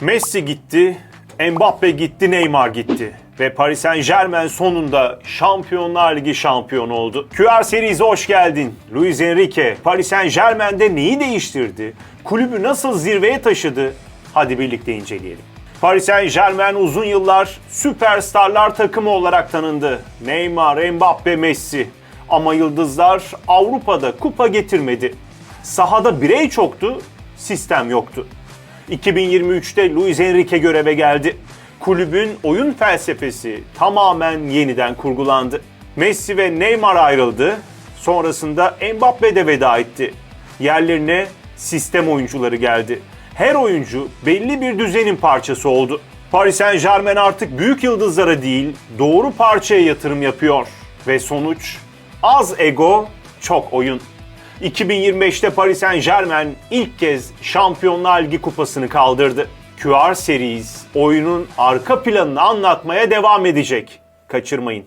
Messi gitti, Mbappe gitti, Neymar gitti. Ve Paris Saint Germain sonunda Şampiyonlar Ligi şampiyonu oldu. QR serisi hoş geldin. Luis Enrique, Paris Saint Germain'de neyi değiştirdi? Kulübü nasıl zirveye taşıdı? Hadi birlikte inceleyelim. Paris Saint Germain uzun yıllar süperstarlar takımı olarak tanındı. Neymar, Mbappe, Messi. Ama yıldızlar Avrupa'da kupa getirmedi. Sahada birey çoktu, sistem yoktu. 2023'te Luis Enrique göreve geldi. Kulübün oyun felsefesi tamamen yeniden kurgulandı. Messi ve Neymar ayrıldı. Sonrasında Mbappe de veda etti. Yerlerine sistem oyuncuları geldi. Her oyuncu belli bir düzenin parçası oldu. Paris Saint Germain artık büyük yıldızlara değil, doğru parçaya yatırım yapıyor. Ve sonuç az ego, çok oyun. 2025'te Paris Saint Germain ilk kez Şampiyonlar Ligi kupasını kaldırdı. QR Series oyunun arka planını anlatmaya devam edecek. Kaçırmayın.